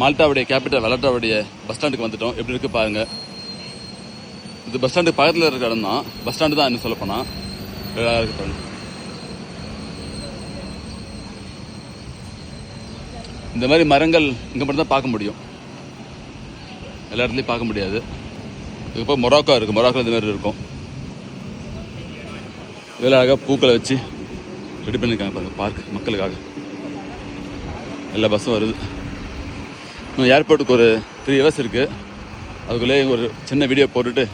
மால்டாவுடைய capital வலட்டாவுடைய bus ஸ்டாண்டுக்கு வந்துட்டோம். எப்படி இருக்கு பாருங்க. இது பஸ் ஸ்டாண்டு பக்கத்தில் இருக்கிற இடம் தான். பஸ் ஸ்டாண்டு தான் என்ன சொல்ல போனால் இருக்கு பாருங்க இந்த மாதிரி மரங்கள் இங்கே மட்டும் தான் பார்க்க முடியும். எல்லா இடத்துலையும் பார்க்க முடியாது. இதுக்கப்புறம் மொராக்கோ இருக்குது மொராக்கோ இந்த மாதிரி இருக்கும். இதில் அழகாக பூக்களை வச்சு ரெடி பண்ணியிருக்காங்க பாருங்கள் பார்க் மக்களுக்காக. எல்லா பஸ்ஸும் வருது. ஏர்போர்ட்டுக்கு ஒரு த்ரீ ஹவர்ஸ் இருக்குது அதுக்குள்ளேயே ஒரு சின்ன வீடியோ போட்டுட்டு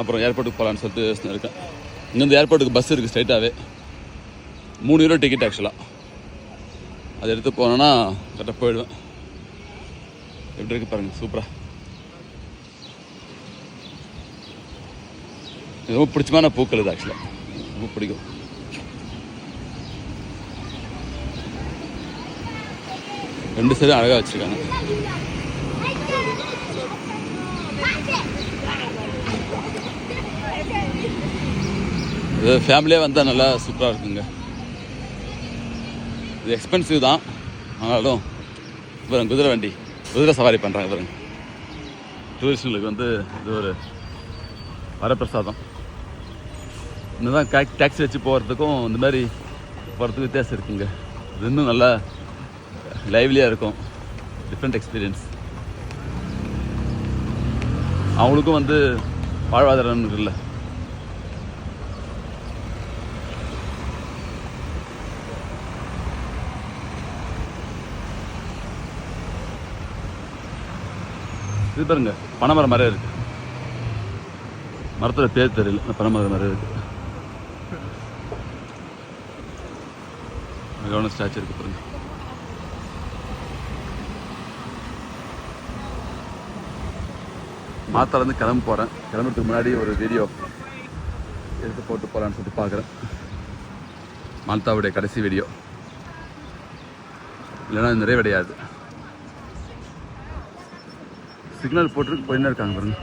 அப்புறம் ஏர்போர்ட்டுக்கு போகலான்னு சொல்லிட்டு இருக்கேன். இங்கேருந்து ஏர்போர்ட்டுக்கு பஸ் இருக்குது ஸ்ட்ரைட்டாகவே மூணு யூரோ டிக்கெட் ஆக்சுவலாக அதை எடுத்து போனோன்னா கரெக்டாக போயிடுவேன். எப்படி இருக்கு பாருங்கள் சூப்பராக ரொம்ப பிடிச்சமான பூக்கள் இது ஆக்சுவலாக ரொம்ப பிடிக்கும். ரெண்டு சைடும் அழகாக வச்சுருக்காங்க. இது ஃபேமிலியாக வந்தால் நல்லா சூப்பராக இருக்குங்க. இது எக்ஸ்பென்சிவ் தான். ஆனாலும் பாருங்க குதிரை வண்டி குதிரை சவாரி பண்ணுறாங்க பாருங்க டூரிஸ்டுங்களுக்கு வந்து இது ஒரு வரப்பிரசாதம். இன்னும் டேக்ஸி வச்சு போகிறதுக்கும் இந்த மாதிரி போகிறதுக்கு வித்தியாசம் இருக்குங்க. இது இன்னும் நல்லா லைவ்லியாக இருக்கும். டிஃப்ரெண்ட் எக்ஸ்பீரியன்ஸ் அவங்களுக்கும் வந்து வாழ்வாதாரம் இருக்குல்ல. இது பாருங்க பனைமரம் மரம் இருக்கு. மரத்தோட பேர் தெரியல இந்த பனைமரம் மரம் இருக்கு. கவர்னர் ஸ்டாச்சு இருக்கு பாருங்க. மாத்தாலேருந்து கிளம்ப போகிறேன் கிளம்புறதுக்கு முன்னாடி ஒரு வீடியோ எடுத்து போட்டு போகலான்னு சொல்லிட்டு பார்க்குறேன் மால்தாவுடைய கடைசி வீடியோ இல்லைன்னா நிறைவடையாது. சிக்னல் போட்டு போயின்னு இருக்காங்க பாருங்க.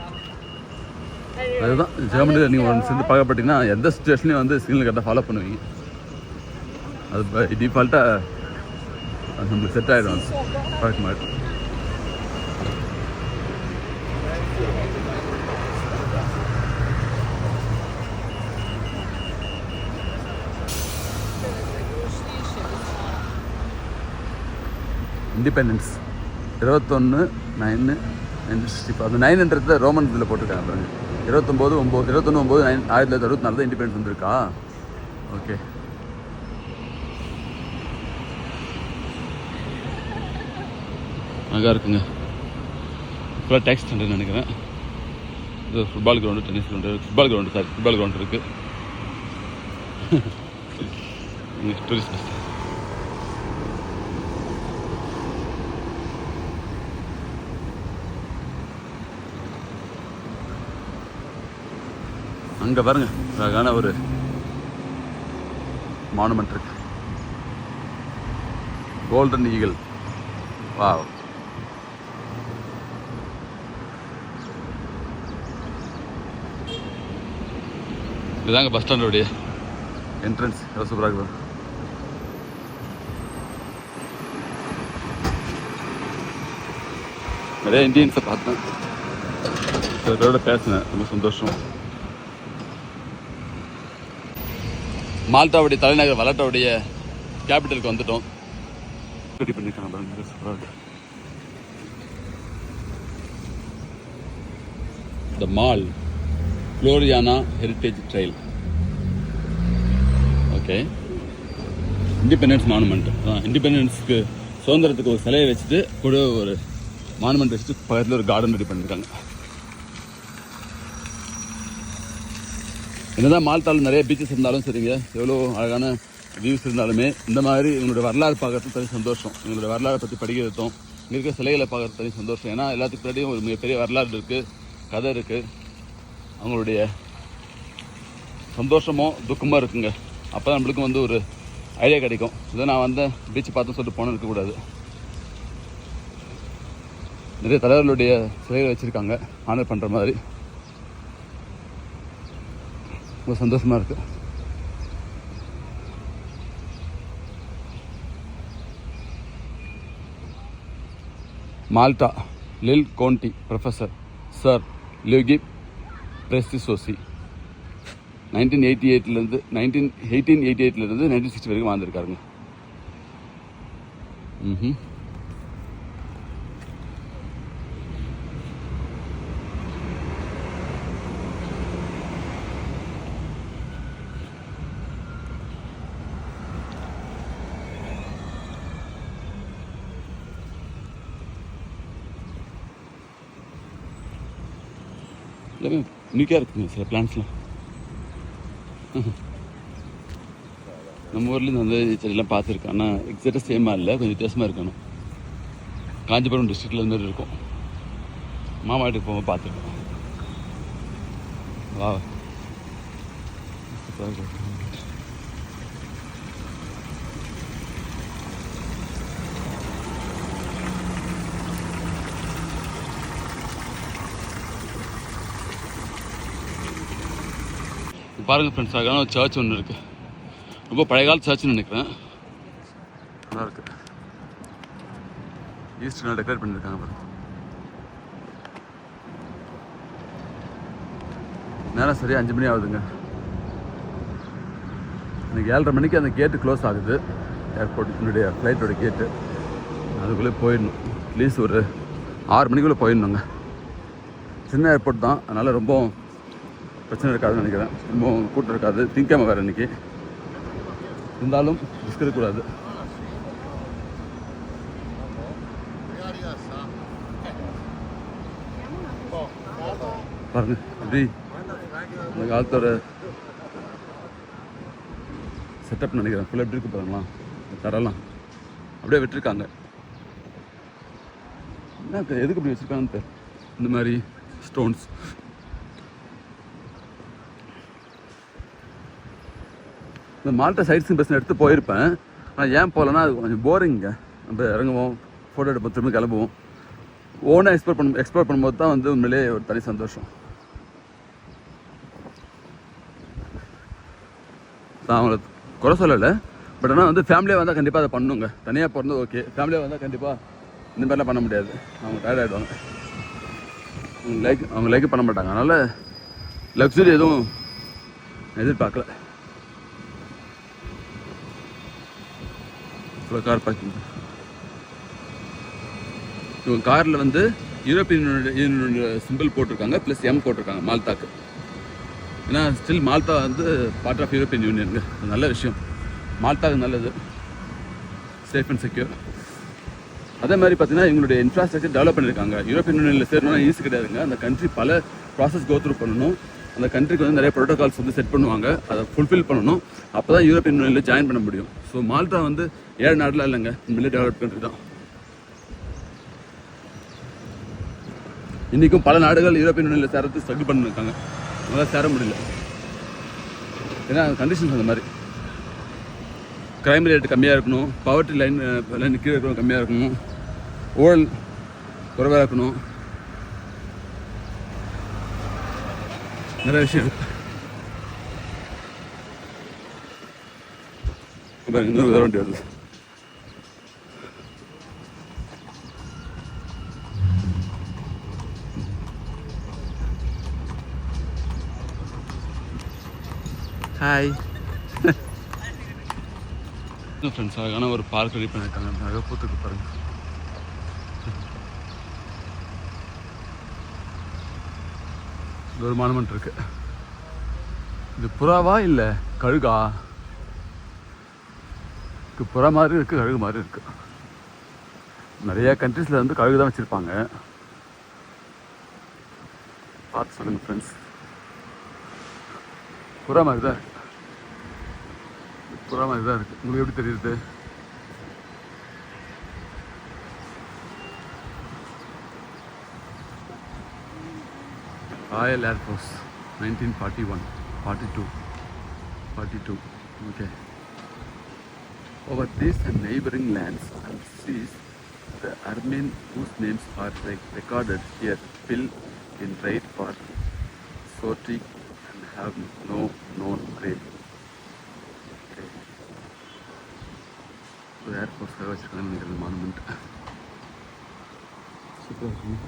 அதுதான் ஜெர்மனியில் நீங்கள் ஒன்று சேர்ந்து பார்க்கப்பட்டீங்கன்னா எந்த சுச்சுவேஷன்லையும் வந்து சிக்னல் கரெக்டாக ஃபாலோ பண்ணுவீங்க. அது டிஃபால்ட்டாக அது நம்மளுக்கு செட் ஆகிடும் பார்க்க பழக்கம் இண்டிபெண்டன்ஸ் இருபத்தொன்று நைனு நைன்டீன் சிக்ஸ்டி அந்த நைன்ன்றது ரோமன் இதில் போட்டிருக்காங்க பாருங்க. இருபத்தொம்போது ஒம்பது இருபத்தொன்று ஒம்பது நைன் ஆயிரத்தி தொள்ளாயிரத்தி அறுபத்தி நாலு தான் இண்டிபெண்டன்ஸ் வந்திருக்கா? ஓகே அழகாக இருக்குங்க. ஃபுல்லாக டேக்ஸ் ஸ்டாண்டுன்னு நினைக்கிறேன். இது football ground tennis ground football ground sorry football ground இருக்குது இங்கே டூரிஸ்ட் பஸ் அங்கே பாருங்க அழகான ஒரு மானுமெண்ட் இருக்கு. கோல்டன் ஈகிள் வா இதுதாங்க பஸ் ஸ்டாண்டோடைய என்ட்ரன்ஸ் எவ்வளோ சூப்பராக இருக்குது நிறைய இந்தியன்ஸை பார்த்தேன். சிலரோட பேசினேன். ரொம்ப சந்தோஷம். மால்டாவுடைய தலைநகர் வலட்டாவுடைய கேபிட்டலுக்கு வந்துட்டோம். The mall Floriana heritage trail okay independence monument இண்டிபெண்டன்ஸ்க்கு சுதந்திரத்துக்கு ஒரு சிலையை வச்சுட்டு கூட ஒரு மானுமெண்ட் வச்சுட்டு பக்கத்தில் ஒரு கார்டன் ரெடி பண்ணியிருக்காங்க என்னதான் மால்தாவில் நிறைய பீச்சஸ் இருந்தாலும் சரிங்க எவ்வளோ அழகான வியூஸ் இருந்தாலுமே இந்த மாதிரி இவங்களோட வரலாறு பார்க்கறது தனி சந்தோஷம். இவங்களோட வரலாறை பற்றி படிக்கிறதும் இங்கே இருக்க சிலைகளை பார்க்கறது தனி சந்தோஷம். ஏன்னா எல்லாத்துக்கு பின்னாடியும் ஒரு மிகப்பெரிய வரலாறு இருக்குது கதை இருக்குது அவங்களுடைய சந்தோஷமோ துக்கமோ இருக்குங்க. அப்போ தான் நம்மளுக்கும் வந்து ஒரு ஐடியா கிடைக்கும். இதை நான் வந்து பீச் பார்த்து சொல்லிட்டு போன இருக்கக்கூடாது நிறைய தலைவர்களுடைய சிலைகள் வச்சுருக்காங்க ஆனர் பண்ணுற மாதிரி. ரொம்ப சந்தோஷமாக இருக்குது மால்டா லில் கோண்டி ப்ரொஃபஸர் சார் லியூகிப் பிரெஸ்டிசோசி நைன்டீன் எயிட்டி எயிட்லேருந்து நைன்டீன் எயிட்டீன் எயிட்டி எயிட்லேருந்து நைன்டீன் சிக்ஸ்டி வரைக்கும் வாழ்ந்துருக்காருங்க. ம் எல்லாமே யூனிக்காக இருக்குங்க சில பிளான்ஸ்லாம் நம்ம ஊர்லேருந்து அந்த செடியெல்லாம் பார்த்துருக்கேன் ஆனால் எக்ஸாக்டாக சேமாக இல்லை. கொஞ்சம் வித்தியாசமாக இருக்கணும் காஞ்சிபுரம் டிஸ்ட்ரிக்டில் இந்த மாதிரி இருக்கும். மாமாட்டுக்கு போகும்போது பார்த்துருக்கோம். வா பாருங்க ஃப்ரெண்ட்ஸ் அழகான ஒரு சர்ச் ஒன்று இருக்குது ரொம்ப பழைய கால சர்ச்னு நினைக்கிறேன். நல்லா இருக்கு. ஈஸ்டர்னால் டெக்கரேட் பண்ணியிருக்காங்க பாருங்க. நேரம் சரியாக அஞ்சு மணி ஆகுதுங்க. இன்னைக்கு ஏழரை மணிக்கு அந்த கேட்டு க்ளோஸ் ஆகுது. ஏர்போர்ட் என்னுடைய ஃப்ளைட்டோட கேட்டு அதுக்குள்ளே போயிடணும். அட்லீஸ்ட் ஒரு ஆறு மணிக்குள்ளே போயிடணுங்க. சின்ன ஏர்போர்ட் தான். அதனால் ரொம்ப பிரச்சனை இருக்காதுன்னு நினைக்கிறேன். ரொம்ப கூட்டம் இருக்காது. திங்காம வேறு இன்னைக்கு. இருந்தாலும் ரிஸ்க் இருக்கக்கூடாது பாருங்க எப்படி அந்த காலத்தோட செட்டப் நினைக்கிறேன். ஃபுல்லாக எப்படி இருக்கு பாருங்களா? தரலாம் அப்படியே விட்டுருக்காங்க. என்ன எதுக்கு இப்படி வச்சுருக்காங்கன்னு தெரியல இந்த மாதிரி ஸ்டோன்ஸ் இந்த மால்டா சைட் சீன் பஸ் எடுத்து போயிருப்பேன். ஆனால் ஏன் போகலன்னா அது கொஞ்சம் போரிங்க நம்ம இறங்குவோம் ஃபோட்டோ எடுப்போம் திரும்ப கிளம்புவோம். ஓனாக எக்ஸ்ப்ளோர் பண்ண எக்ஸ்ப்ளோர் பண்ணும்போது தான் வந்து உண்மையிலேயே ஒரு தனி சந்தோஷம். நான் அவங்கள குறை சொல்லலை. பட் ஆனால் வந்து ஃபேமிலியாக வந்தால் கண்டிப்பாக அதை பண்ணுங்க. தனியாக பிறந்தது ஓகே ஃபேமிலியாக வந்தால் கண்டிப்பாக இந்த மாதிரிலாம் பண்ண முடியாது. அவங்க டயர்ட் ஆகிடுவாங்க அவங்க லைக் அவங்க லைக் பண்ண மாட்டாங்க. அதனால் லக்ஸுரி எதுவும் எதிர்பார்க்கல. இவ்வளோ கார் பார்க்கிங் இவங்க காரில் வந்து யூரோப்பியன் யூனியனோட சிம்பிள் போட்டிருக்காங்க ப்ளஸ் எம் போட்டிருக்காங்க மால்தாக்கு. ஏன்னா ஸ்டில் மால்தா வந்து பார்ட் ஆஃப் யூரோப்பியன் யூனியனுங்க நல்ல விஷயம். மால்தாக்கு நல்லது. சேஃப் அண்ட் செக்யூர் அதே மாதிரி பார்த்தீங்கன்னா எங்களுடைய இன்ஃப்ராஸ்ட்ரக்சர் டெவலப் பண்ணியிருக்காங்க யூரோப்பியன் யூனியனில் சேரணும்னா ஈஸி கிடையாதுங்க. அந்த கண்ட்ரி பல ப்ராசஸ் கோத்ரூ பண்ணணும். அந்த கண்ட்ரிக்கு வந்து நிறைய ப்ரோட்டோகால்ஸ் வந்து செட் பண்ணுவாங்க. அதை ஃபுல்ஃபில் பண்ணணும். அப்போ தான் யூரோப்பியன் யூனியனில் ஜாயின் பண்ண முடியும். ஸோ மால்டா வந்து ஏழு நாடுலாம் இல்லைங்க. உண்மையிலே டெவலப் கண்ட்ரி தான். இன்றைக்கும் பல நாடுகள் யூரோப்பியன் யூனியனில் சேரத்து ஸ்ட்ரகிள் பண்ணிருக்காங்க. அதனால் சேர முடியல. ஏன்னா கண்டிஷன்ஸ் அந்த மாதிரி. கிரைம் ரேட் கம்மியாக இருக்கணும். பவர்ட்டி லைன் லைன் கீழே இருக்கணும் கம்மியாக இருக்கணும். ஊழல் குறைவாக இருக்கணும். நிறைய விஷயம் இன்னொரு வித வண்டி வருது ஹாய் ஃப்ரெண்ட்ஸ் அழகான ஒரு பார்க் ரெடி பண்ணியிருக்காங்க அழகாக பூத்துக்கு பாருங்க இது ஒரு மானுமெண்ட் இருக்கு. இது புறாவா இல்லை கழுகா? இது புறா மாதிரி இருக்குது கழுகு மாதிரி இருக்கு. நிறைய கண்ட்ரீஸில் வந்து கழுகு தான் வச்சுருப்பாங்க. பார்த்து சொல்லுங்க ஃப்ரெண்ட்ஸ் புறா மாதிரி தான் இருக்குது புறா மாதிரி தான் இருக்குது உங்களுக்கு எப்படி தெரியுது? Royal air force nineteen forty one forty two forty two okay Over these and neighboring lands and seas, the Armen whose names are rec- recorded here fill in trade for sorting and have no known grave. Okay. So Air Force வச்சிருக்காங்கன்னு நினைக்கிறேன் monument சூப்பராக இருக்குங்க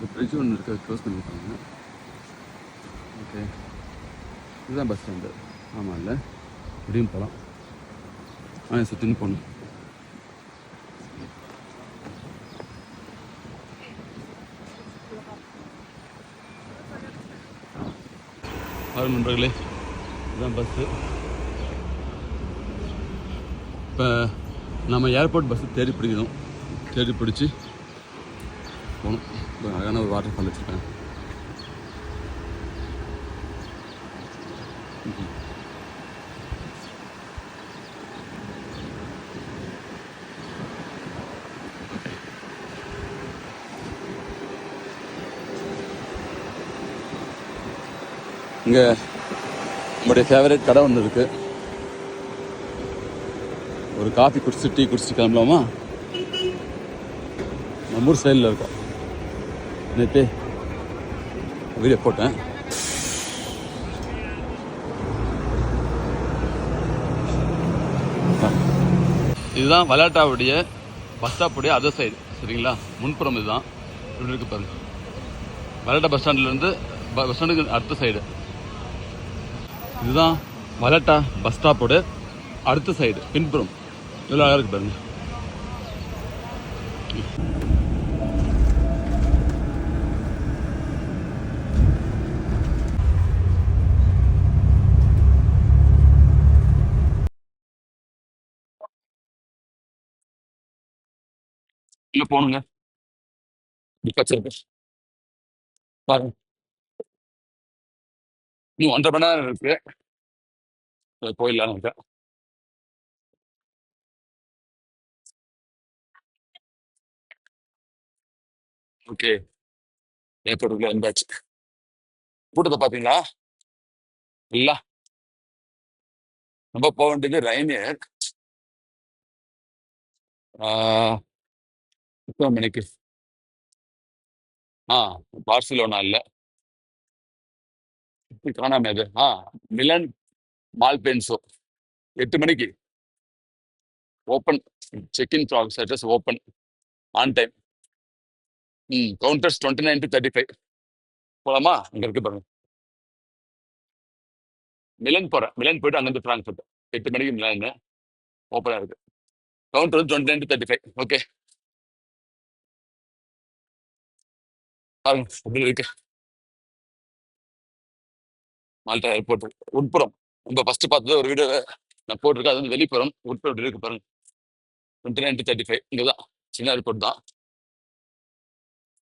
இந்த fridge ஒன்று இருக்க close பண்ணியிருக்காங்க. Okay இதுதான் bus stand ஆமாம் இல்லை? இப்படியும் போகலாம் ஆ சுற்றின்னு போகணும். ஆறு நண்பர்களே இதுதான் பஸ்ஸு இப்போ நம்ம ஏர்போர்ட் பஸ்ஸு தேடி பிடிக்கணும் தேடி பிடிச்சி போகணும். அழகான ஒரு வாட்டர் ஃபால் வச்சுருக்கேன் இங்கே நம்முடைய ஃபேவரட் கடை ஒன்று இருக்குது ஒரு காஃபி குடிச்சு டீ குடிச்சு கிளம்பலாமா? நம்ம ஊர் சைடில் இருக்கோம். நேற்று வீடியோ போட்டேன். இதுதான் வலாட்டாவுடைய பஸ் ஸ்டாப்புடைய அதர் சைடு சரிங்களா? முன்புறம் இதுதான். இப்படி இருக்கு பாருங்க. வலாட்டா பஸ் ஸ்டாண்ட்லேருந்து பஸ் ஸ்டாண்டுக்கு அடுத்த சைடு இதுதான் வலாட்டா பஸ் ஸ்டாப்போட அடுத்த சைடு பின்புறம். இவ்வளோ அழகாக இருக்கு பாருங்கள் இங்க போகணுங்க புக் வச்சிருக்கு பாருங்க. இன்னும் ஒன்றரை மணி நேரம் இருக்கு. அது இருக்க ஓகே. ஏர்போர்ட்டுக்குள்ள வந்தாச்சு. கூட்டத்தை பார்த்தீங்களா இல்ல. நம்ம போக வேண்டியது ரயினியர் எத்தனை மணிக்கு. ஆ பார்சிலோனா இல்ல. காணாம அது ஆ மிலன் மால்பென்சோ எட்டு மணிக்கு. Open. Check in process open on time ம் counters twenty nine to thirty five போலாமா? அங்கே இருக்கு பாருங்க. மிலன் போகிறேன் மிலன் போயிட்டு அங்கேருந்து ஃப்ராங்க்ஃபர்ட் எட்டு மணிக்கு மிலன். ஓப்பனாக இருக்கு. கவுண்டர் வந்து twenty nine to thirty five okay இருக்கு. Malta airport. உட்புறம். நம்ம ஃபர்ஸ்ட் பார்த்தது ஒரு வீடியோ நான் போட்டிருக்கேன். அது வந்து வெளிப்புறம். உட்புறம் இருக்கு பாருங்க. Twenty nine to thirty five இங்கே தான். சின்ன ஏர்போர்ட் தான்.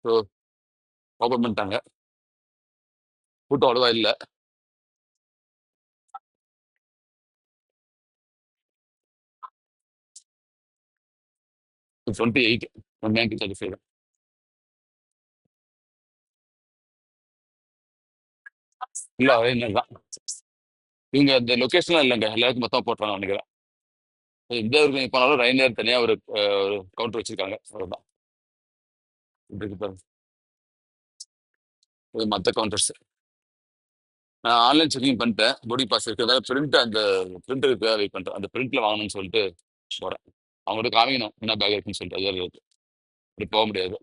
ஸோ ஓப்பன் பண்ணிட்டாங்க. கூட்டம் அவ்வளோவா இல்லை. Twenty eight twenty nine to thirty five இல்லை அதே மாதிரி தான். இவங்க இந்த லொக்கேஷன்லாம் இல்லைங்க. எல்லாருக்கும் மொத்தம் போட்டுறாங்க நினைக்கிறேன். எந்த ஊருக்கு போனாலும் ரயில்வேர் தனியாக ஒரு ஒரு கவுண்டர் வச்சிருக்காங்க. அவ்வளோதான் இப்படி இருக்கு பாருங்க. இது மற்ற கவுண்டர்ஸ் நான் ஆன்லைன் செக்கிங் பண்ணிட்டேன். போர்டிங் பாஸ் இருக்கிறதால பிரிண்ட் அந்த பிரிண்ட் இருக்கு வெயிட் பண்ணுறேன் அந்த பிரிண்ட்ல வாங்கணும்னு சொல்லிட்டு போகிறேன் அவங்கள்ட்ட காமிக்கணும். என்ன பேக் இருக்குன்னு சொல்லிட்டு. அது இருக்கு. இப்படி போக முடியாது.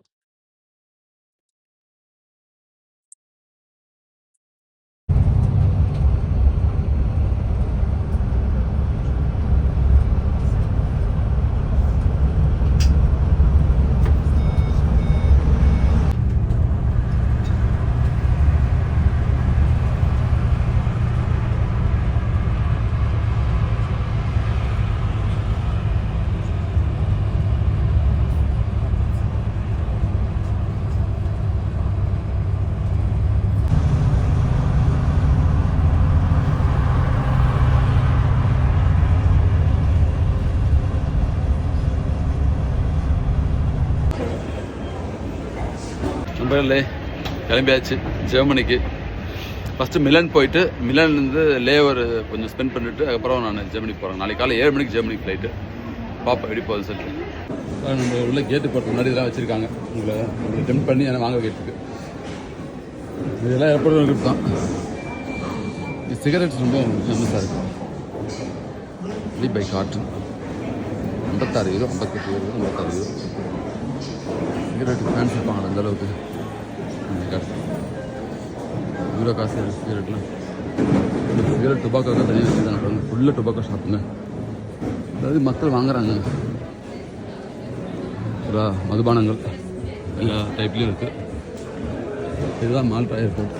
நண்பர்களே கிளம்பியாச்சு ஜெர்மனிக்கு. ஃபஸ்ட்டு மிலன் போயிட்டு மிலன்லேருந்து லேவர் கொஞ்சம் ஸ்பெண்ட் பண்ணிவிட்டு அதுக்கப்புறம் நான் ஜெர்மனிக்கு போகிறேன் நாளைக்கு காலை ஏழு மணிக்கு ஜெர்மனிக்கு ஃப்ளைட்டு பாப்பா எப்படி போகுதுன்னு சொல்லிட்டு. அஹ் நம்ம உள்ள கேட்டு போட்டு முன்னாடி இதெல்லாம் வச்சுருக்காங்க. உங்களை உங்களை டெம்ப் பண்ணி என்ன வாங்க கேட்டுருக்கு இதெல்லாம் ஏற்படும் இருக்குது தான். சிகரெட்ஸ் ரொம்ப ஃபேமஸாக இருக்குது லீ பை காட்டன் ஐம்பத்தாறு யூரோ ஐம்பத்தெட்டு யூரோ ஐம்பத்தாறு யூரோ சிகரெட் ஃபேன்ஸ் இருப்பாங்க அந்த அளவுக்கு. காசு இவ்வளோ காசு இருக்குது சிகரெட்லாம். சிகரெட் டுபாக்கோக்காக தனியாக வச்சுருக்காங்க ஃபுல்லாக டுபாக்கோ ஷாப்புங்க அதாவது மக்கள் வாங்குறாங்க. புறா மதுபானங்கள். எல்லா டைப்லேயும் இருக்குது இதுதான் Malta airport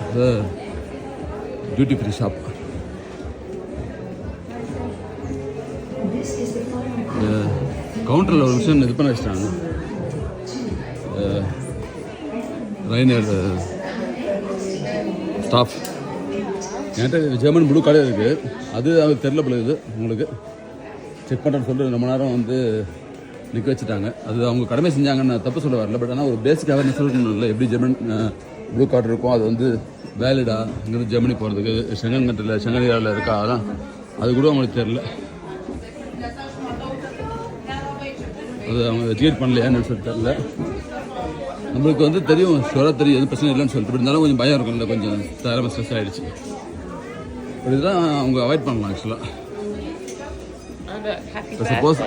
duty free shop கவுண்டரில் ஒரு விஷயம் இது பண்ண வச்சிட்டாங்க. ரைனர் ஸ்டாஃப் uh, என்கிட்ட ஜெர்மன் ப்ளூ கார்டு இருக்குது அது அது தெரில போல இது உங்களுக்கு. செக் பண்ணுறேன்னு சொல்லிட்டு ரொம்ப நேரம் வந்து நிற்க வச்சுட்டாங்க. அது அவங்க கடமை செஞ்சாங்கன்னு நான் தப்பு சொல்ல வரல. பட் ஆனால் ஒரு பேசிக் அவேர்னஸ் சொல்லணும்ல எப்படி ஜெர்மன் ப்ளூ கார்டு இருக்கும் அது வந்து வேலிடா இங்கேருந்து ஜெர்மனி போகிறதுக்கு செங்கன் கண்ட்ரியில் செங்கனியாவில் இருக்கா? அதெல்லாம் அது கூட அவங்களுக்கு தெரில அது அவங்க எஜுகேட் பண்ணலையான்னு சொல்லிட்டு தெரில நம்மளுக்கு வந்து தெரியும் ஷுவராக தெரியும் எதுவும் பிரச்சனை இல்லைன்னு சொல்லிட்டு. இருந்தாலும் கொஞ்சம் பயம் இருக்கும்ல கொஞ்சம் தேரமாக ஸ்ட்ரெஸ் ஆகிடுச்சு பட் இதுதான் அவங்க அவாய்ட் பண்ணலாம் ஆக்சுவலாக இப்போ சப்போஸ்.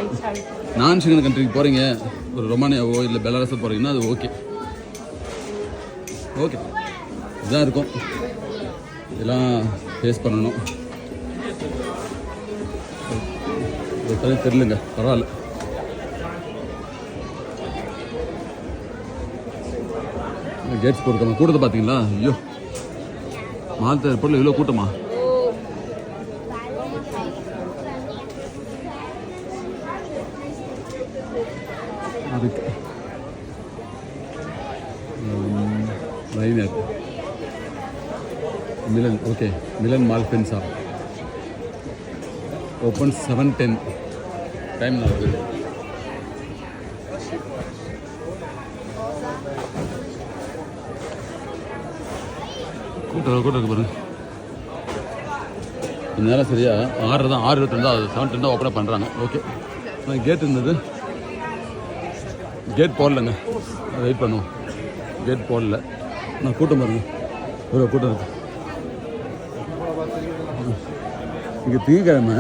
நான் சிக்கன் கண்ட்ரிக்கு போகிறீங்க ஒரு ரொமானியாவோ இல்லை பெலாரஸோ போகிறீங்கன்னா அது ஓகே ஓகே இதுதான் இருக்கும். இதெல்லாம் ஃபேஸ் பண்ணணும். தனி தெரிலுங்க. பரவாயில்ல. கேட்ஸ் போட்டுருக்காங்க கூட்டத்தை பார்த்தீங்களா ஐயோ. மாலத்தை ஏர்போர்ட்டில் இவ்வளோ கூட்டமா? அதுக்கு. Liner. Milan okay. Milan Malpensa open seven ten time நடக்குது கூட்டம் கூட்டம் இருக்கு பாருங்க. இந்த நேரம் சரியா ஆறு தான் ஆறு இருபத்தி அது செவன் டென் தான் ஓப்பனாக பண்ணுறாங்க ஓகே கேட் இருந்தது. கேட் போடலங்க. வெயிட் பண்ணுவோம். கேட் போடல. நான் கூட்டம் பாருங்க. ஒரு கூட்டம் இருக்கு. இங்கே திங்கக்கிழமை.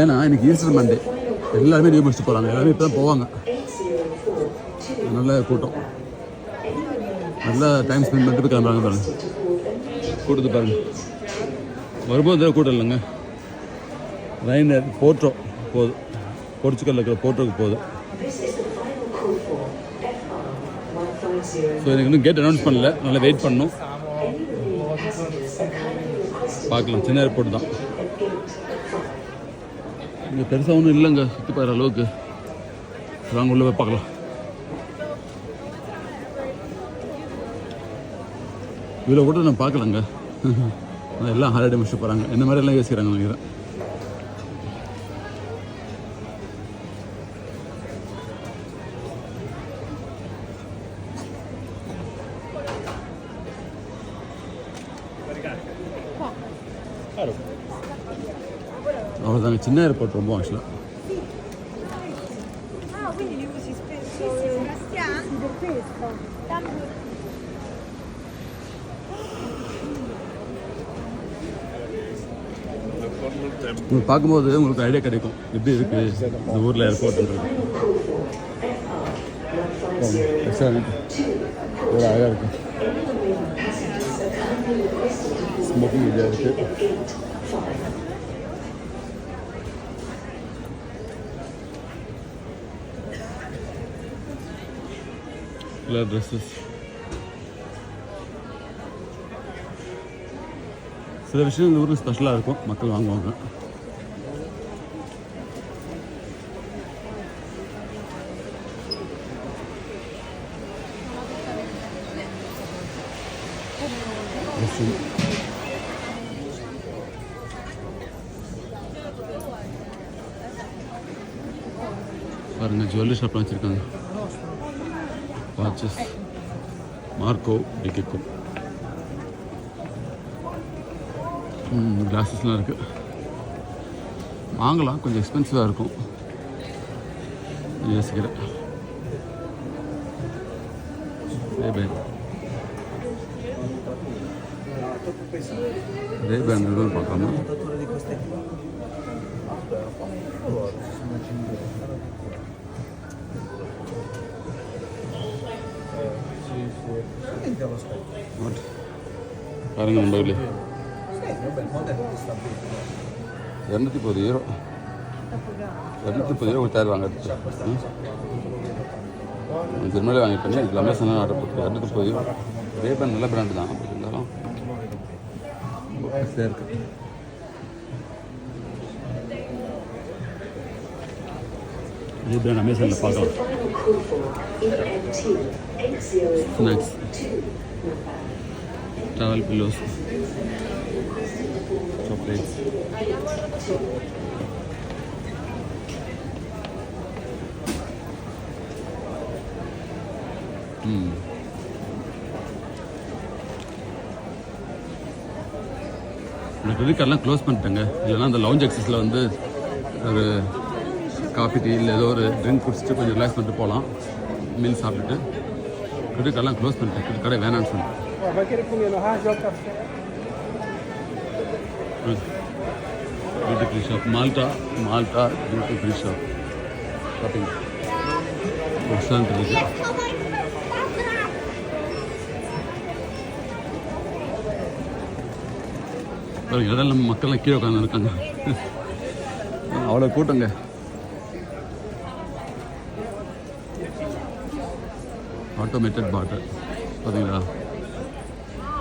ஏன்னா இன்னைக்கு ஈஸ்டர் மண்டே எல்லாருமே லீவ் முடிச்சுட்டு போகிறாங்க எல்லாருமே இப்போ தான் போவாங்க. நல்ல கூட்டம். நல்லா டைம் ஸ்பெண்ட் பண்ணிட்டு போய் கிளம்புறாங்க பாருங்கள் கூட்டத்தை பாருங்க. வரும்போது தான் கூட்டம் இல்லைங்க. ரைனர் போர்ட்ரோ போகுது. போர்ச்சுகல்ல இருக்கிற போட்டோக்கு போகுது. ஸோ எனக்கு இன்னும் கேட் அனௌன்ஸ் பண்ணல. நல்லா வெயிட் பண்ணும் பார்க்கலாம். சின்ன ஏர்போர்ட் தான். இங்கே பெருசாக ஒன்றும் இல்லைங்க. சுற்றி பார்க்குற அளவுக்கு. வாங்க உள்ள போய் பார்க்கலாம். இவ்வளோ கூட நான் பார்க்கலங்க. நான் எல்லாம் ஹாலிடே முடிச்சுட்டு போகிறாங்க என்ன மாதிரி எல்லாம் யோசிக்கிறாங்க நினைக்கிறேன் அவ்வளோதாங்க சின்ன ஏர்போர்ட் ரொம்ப ஆக்சுவலாக உங்களுக்கு பார்க்கும்போது உங்களுக்கு ஐடியா கிடைக்கும். எப்படி இருக்குது இந்த ஊரில் ஏர்போர்ட்ன்றது ஒரு அழகாக இருக்கும் ஸ்மோக்கிங் ஏரியா இருக்குது இல்லை ட்ரெஸ்ஸஸ் சில விஷயம் இந்த ஊரில் ஸ்பெஷலாக இருக்கும். மக்கள் வாங்குவாங்க. ஜுவல்லரி ஷாப்லாம் வச்சுருக்காங்க. வாட்சஸ் மார்க்கோ டிகேக்கோ கிளாஸஸ்லாம் இருக்குது வாங்கலாம் கொஞ்சம் எக்ஸ்பென்சிவாக இருக்கும். யோசிக்கிறேன். ரேபேன் ரேபேன் எதுவும் பார்க்காம பாருங்க நண்பர்களே இரநூத்தி முப்பது ஈரோ இரநூத்தி முப்பது ஈரோ கொடுத்தாரு வாங்குறதுக்கு ம்? ஜெர்மனியில் வாங்கிட்டேன் இது சொன்ன ஆர்டர் போட்டு இரநூத்தி முப்பது ஈரோ ரேபன் நல்ல பிராண்டு தான். அப்படி இருந்தாலும் இருக்கு காஸ்ட்லியாக இருக்குது இது பிராண்ட் அமேசானில் பார்க்கலாம் ஸ்நாக்ஸ் ட்ராவல் பில்லோஸ் chocolates. ம் இந்த கிரெடிட் கார்டெலாம் க்ளோஸ் பண்ணிட்டேங்க. இல்லைன்னா அந்த லவுஞ்ச் அக்சஸில் வந்து ஒரு காஃபி டீ இல்லை ஏதோ ஒரு ட்ரிங்க் குடிச்சிட்டு கொஞ்சம் ரிலாக்ஸ் பண்ணிட்டு போகலாம். மீல் சாப்பிட்டுட்டு. கிரெடிட் கார்டெலாம் க்ளோஸ் பண்ணிட்டேன். கிரெடிட் கார்டே வேணான்னு சொல்லிட்டு beauty free shop Malta Malta beauty free shop shopping restaurant இடம் மக்கள்லாம் கீழே உட்காந்து இருக்காங்க அவ்வளோ கூட்டங்க. ஆட்டோமேட்டட் பார்டர் பார்த்தீங்களா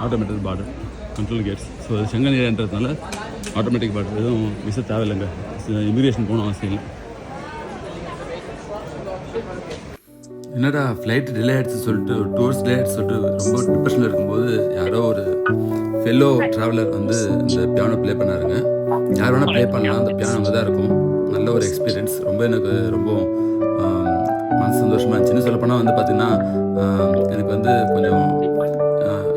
automated border control gates so அது செங்கல் ஏரியான்றதுனால ஆட்டோமேட்டிக் பார்டர் எதுவும் விசா தேவையில்லைங்க. இமிகிரேஷன் போகணும் அவசியம் இல்லை. என்னடா ஃப்ளைட் டிலே ஆகிடுச்சு சொல்லிட்டு டூர்ஸ் டிலே ஆகிடுச்சு சொல்லிட்டு ரொம்ப டிப்ரெஷனில் இருக்கும்போது யாரோ ஒரு ஃபெல்லோ ட்ராவலர் வந்து இந்த பியானோ ப்ளே பண்ணாருங்க. யார் வேணால் ப்ளே பண்ணலாம். அந்த பியானோ அங்கே தான் இருக்கும். நல்ல ஒரு எக்ஸ்பீரியன்ஸ் ரொம்ப எனக்கு ரொம்ப மன மனசு சந்தோஷமாக இருந்துச்சுன்னு சொல்லப்போனால் வந்து பார்த்திங்கன்னா எனக்கு வந்து கொஞ்சம்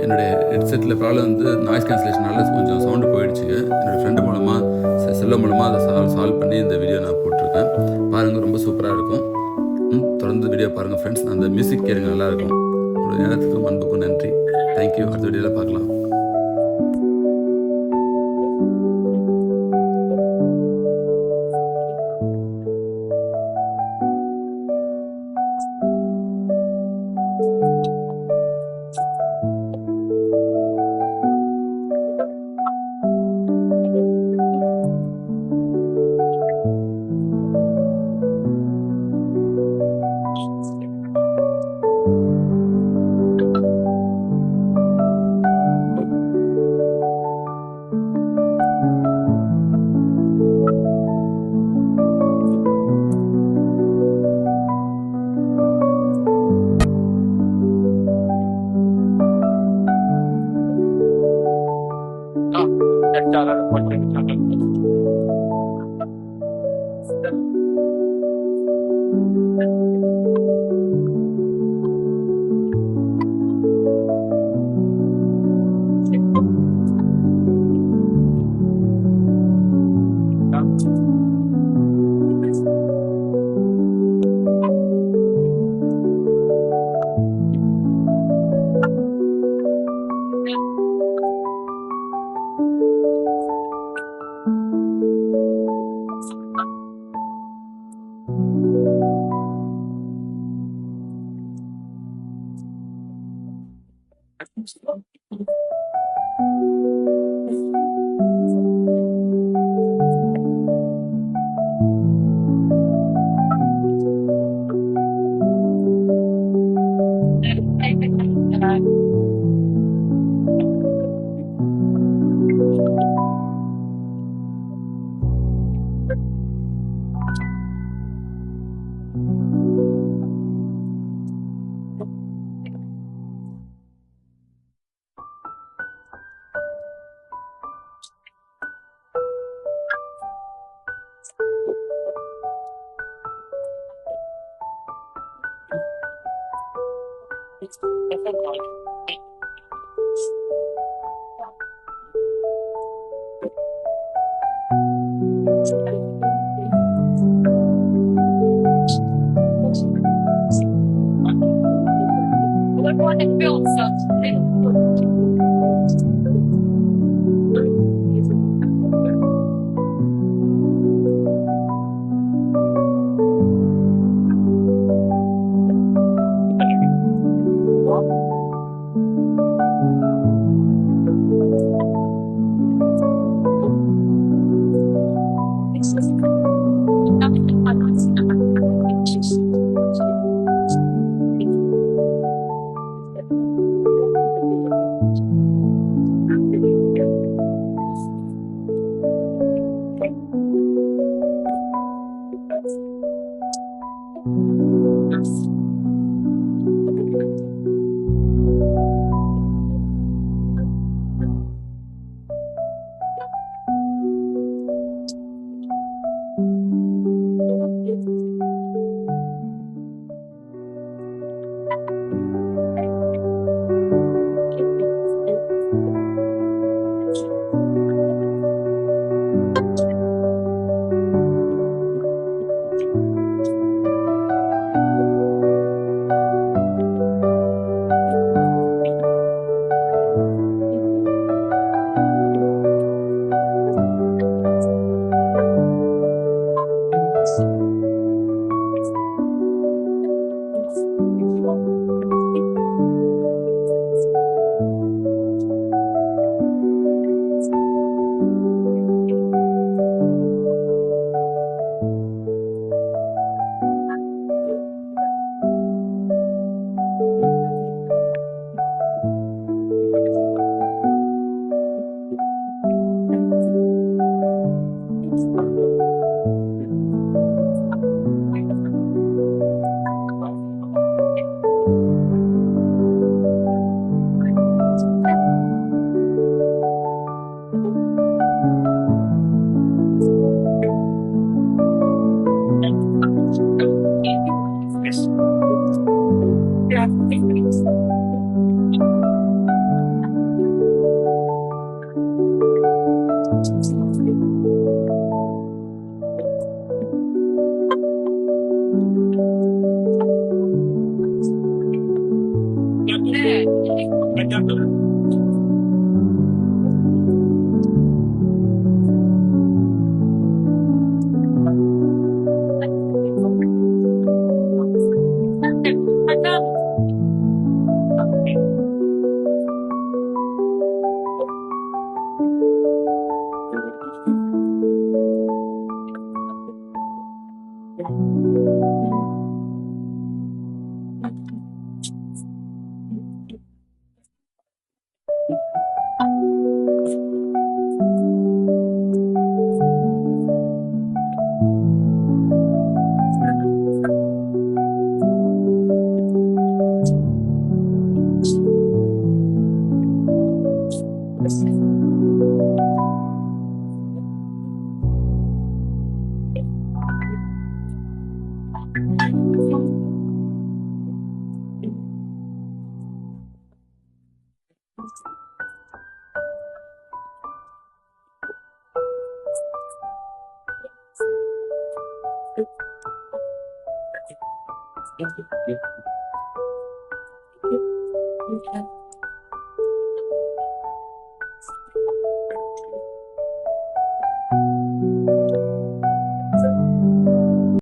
என்னுடைய ஹெட்செட்டில் ப்ராப்ளம் வந்து நாய்ஸ் கேன்சலேஷனால கொஞ்சம் சவுண்டு போயிடுச்சுங்க என்னோடய ஃப்ரெண்டு மூலமாக செல்ல மூலமாக அதை சால்வ் சால்வ் பண்ணி இந்த வீடியோ நான் போட்டிருக்கேன். பாருங்கள் ரொம்ப சூப்பராக இருக்கும். தொடர்ந்து வீடியோ பாருங்கள் ஃப்ரெண்ட்ஸ் அந்த மியூசிக் கேளுங்க நல்லாயிருக்கும் உங்களுடைய நேரத்துக்கும் அன்புக்கும் நன்றி. தேங்க்யூ அடுத்த வீடியோவில் பார்க்கலாம்.